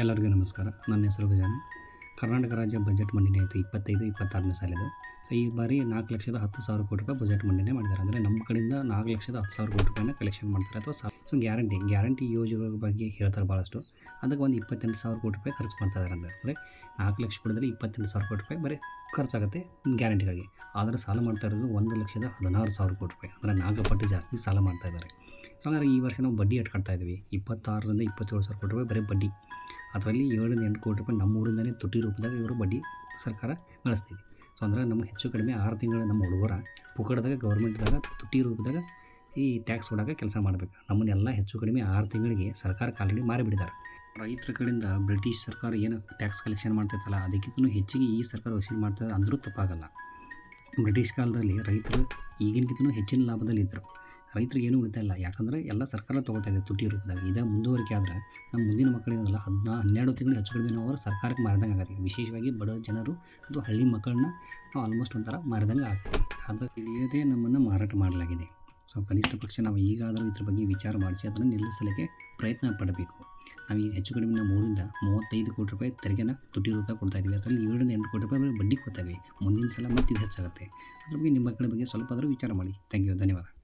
ಎಲ್ಲರಿಗೂ ನಮಸ್ಕಾರ. ನನ್ನ ಹೆಸರು ಗಜಾನ ಕರ್ನಾಟಕ ರಾಜ್ಯ ಬಜೆಟ್ ಮಂಡನೆ ಆಯಿತು ಇಪ್ಪತ್ತೈದು, ಇಪ್ಪತ್ತಾರನೇ ಸಾಲಿದು. ಸೊ ಈ ಬಾರಿ ನಾಲ್ಕು ಲಕ್ಷದ ಹತ್ತು ಸಾವಿರ ಕೋಟಿ ರೂಪಾಯಿ ಬಜೆಟ್ ಮಂಡನೆ ಮಾಡಿದ್ದಾರೆ. ಅಂದರೆ ನಮ್ಮ ಕಡೆಯಿಂದ ನಾಲ್ಕು ಲಕ್ಷದ ಹತ್ತು ಸಾವಿರ ಕೋಟಿ ರೂಪಾಯಿನ ಕಲೆಕ್ಷನ್ ಮಾಡ್ತಾರೆ ಅಥವಾ ಸಾ ಗ್ಯಾರಂಟಿ ಗ್ಯಾರಂಟಿ ಯೋಜನೆಗಳ ಬಗ್ಗೆ ಹೇಳ್ತಾರೆ ಭಾಳಷ್ಟು. ಅದಕ್ಕೆ ಒಂದು ಇಪ್ಪತ್ತೆಂಟು ಸಾವಿರ ಕೋಟಿ ರೂಪಾಯಿ ಖರ್ಚು ಮಾಡ್ತಾ ಇದ್ದಾರೆ ಅಂದರೆ ಅಂದರೆ ನಾಲ್ಕು ಲಕ್ಷ ಕೊಡಿದ್ರೆ ಇಪ್ಪತ್ತೆಂಟು ಸಾವಿರ ಕೋಟಿ ರೂಪಾಯಿ ಬರೀ ಖರ್ಚಾಗುತ್ತೆ ಗ್ಯಾರಂಟಿಗಾಗಿ ಆದರೆ ಸಾಲ ಮಾಡ್ತಾ ಇರೋದು ಒಂದು ಲಕ್ಷದ ಹದಿನಾರು ಸಾವಿರ ಕೋಟಿ ರೂಪಾಯಿ. ಅಂದರೆ ನಾಲ್ಕು ಪಟ್ಟು ಜಾಸ್ತಿ ಸಾಲ ಮಾಡ್ತಾ ಇದ್ದಾರೆ. ಸೊ ಹಾಗಾದ್ರೆ ಈ ವರ್ಷ ನಾವು ಬಡ್ಡಿ ಅಟ್ಕಾಡ್ತಾ ಇದ್ದೀವಿ? ಇಪ್ಪತ್ತಾರರಿಂದ ಇಪ್ಪತ್ತೇಳು ಸಾವಿರ ಕೋಟಿ ರೂಪಾಯಿ ಬರೀ ಬಡ್ಡಿ. ಅದರಲ್ಲಿ ಏಳರಿಂದ ಎಂಟು ಕೋಟಿ ರೂಪಾಯಿ ನಮ್ಮ ಊರಿಂದಲೇ ತುಟಿ ರೂಪದಾಗ ಇವರು ಬಡ್ಡಿ ಸರ್ಕಾರ ಗಳಿಸ್ತೀವಿ. ಸೊ ಅಂದರೆ ನಮ್ಮ ಹೆಚ್ಚು ಕಡಿಮೆ ಆರು ತಿಂಗಳು ನಮ್ಮ ಹುಡುಗರ ಪುಕಡ್ದಾಗ ಗೌರ್ಮೆಂಟ್ದಾಗ ತುಟಿ ರೂಪದಾಗ ಈ ಟ್ಯಾಕ್ಸ್ ಕೊಡೋಕೆ ಕೆಲಸ ಮಾಡಬೇಕು. ನಮ್ಮನ್ನೆಲ್ಲ ಹೆಚ್ಚು ಕಡಿಮೆ ಆರು ತಿಂಗಳಿಗೆ ಸರ್ಕಾರ ಆಲ್ರೆಡಿ ಮಾರಿಬಿಟ್ಟಿದ್ದಾರೆ. ರೈತರ ಕಡೆಯಿಂದ ಬ್ರಿಟಿಷ್ ಸರ್ಕಾರ ಏನು ಟ್ಯಾಕ್ಸ್ ಕಲೆಕ್ಷನ್ ಮಾಡ್ತೈತಲ್ಲ ಅದಕ್ಕಿಂತ ಹೆಚ್ಚಿಗೆ ಈ ಸರ್ಕಾರ ವಸೂಲಿ ಮಾಡ್ತದೆ ಅಂದರೂ ತಪ್ಪಾಗಲ್ಲ. ಬ್ರಿಟಿಷ್ ಕಾಲದಲ್ಲಿ ರೈತರು ಈಗಿನಕ್ಕಿಂತ ಹೆಚ್ಚಿನ ಲಾಭದಲ್ಲಿ ಇದ್ದರು ರೈತರಿಗೆ ಏನೂ ಉಳಿತಾ ಇಲ್ಲ. ಯಾಕಂದರೆ ಎಲ್ಲ ಸರ್ಕಾರ ತೊಗೊಳ್ತಾ ಇದೆ ತುಟಿ ರೂಪದಾಗ ಇದೇ ಮುಂದುವರಿಕೆ ಆದರೆ ನಮ್ಮ ಮುಂದಿನ ಮಕ್ಕಳಿಗೆಲ್ಲ ಹದಿನಾ, ಹನ್ನೆರಡು ತಿಂಗಳು ಹೆಚ್ಚು ಕಡಿಮೆ ನಾವು ಅವರು ಸರ್ಕಾರಕ್ಕೆ ಮಾರಿದಂಗೆ ಆಗುತ್ತೆ. ವಿಶೇಷವಾಗಿ ಬಡ ಜನರು ಅಥವಾ ಹಳ್ಳಿ ಮಕ್ಕಳನ್ನ ನಾವು ಆಲ್ಮೋಸ್ಟ್ ಒಂಥರ ಮಾರಿದಂಗೆ ಆಗ್ತದೆ ಅದು ತಿಳಿಯದೇ ನಮ್ಮನ್ನು ಮಾರಾಟ ಮಾಡಲಾಗಿದೆ. ಸೊ, ಕನಿಷ್ಠ ಪಕ್ಷ ನಾವು ಈಗಾದರೂ ಇದ್ರ ಬಗ್ಗೆ ವಿಚಾರ ಮಾಡಿಸಿ, ಅದನ್ನು ನಿಲ್ಲಿಸಲಿಕ್ಕೆ ಪ್ರಯತ್ನ ಪಡಬೇಕು. ನಾವು ಈಗ ಹೆಚ್ಚು ಕಡಿಮೆ ನಮ್ಮ ಮೂರಿಂದ ಮೂವತ್ತೈದು ಕೋಟಿ ರೂಪಾಯಿ ತೆರಿಗೆನ ತುಟಿ ರೂಪಾಯಿ ಕೊಡ್ತಾ ಇದ್ದೀವಿ. ಅದರಲ್ಲಿ ಏಳರಿಂದ ಎಂಟು ಕೋಟಿ ರೂಪಾಯಿ ಬಡ್ಡಿ ಕೊಡ್ತಾ ಮುಂದಿನ ಸಲ ಮತ್ತೆ ಹೆಚ್ಚಾಗುತ್ತೆ. ಅದ್ರ ಬಗ್ಗೆ ನಿಮ್ಮ ಮಕ್ಕಳ ಬಗ್ಗೆ ಸ್ವಲ್ಪ ಆದರೂ ವಿಚಾರ ಮಾಡಿ. ಥ್ಯಾಂಕ್ ಯು ಧನ್ಯವಾದ.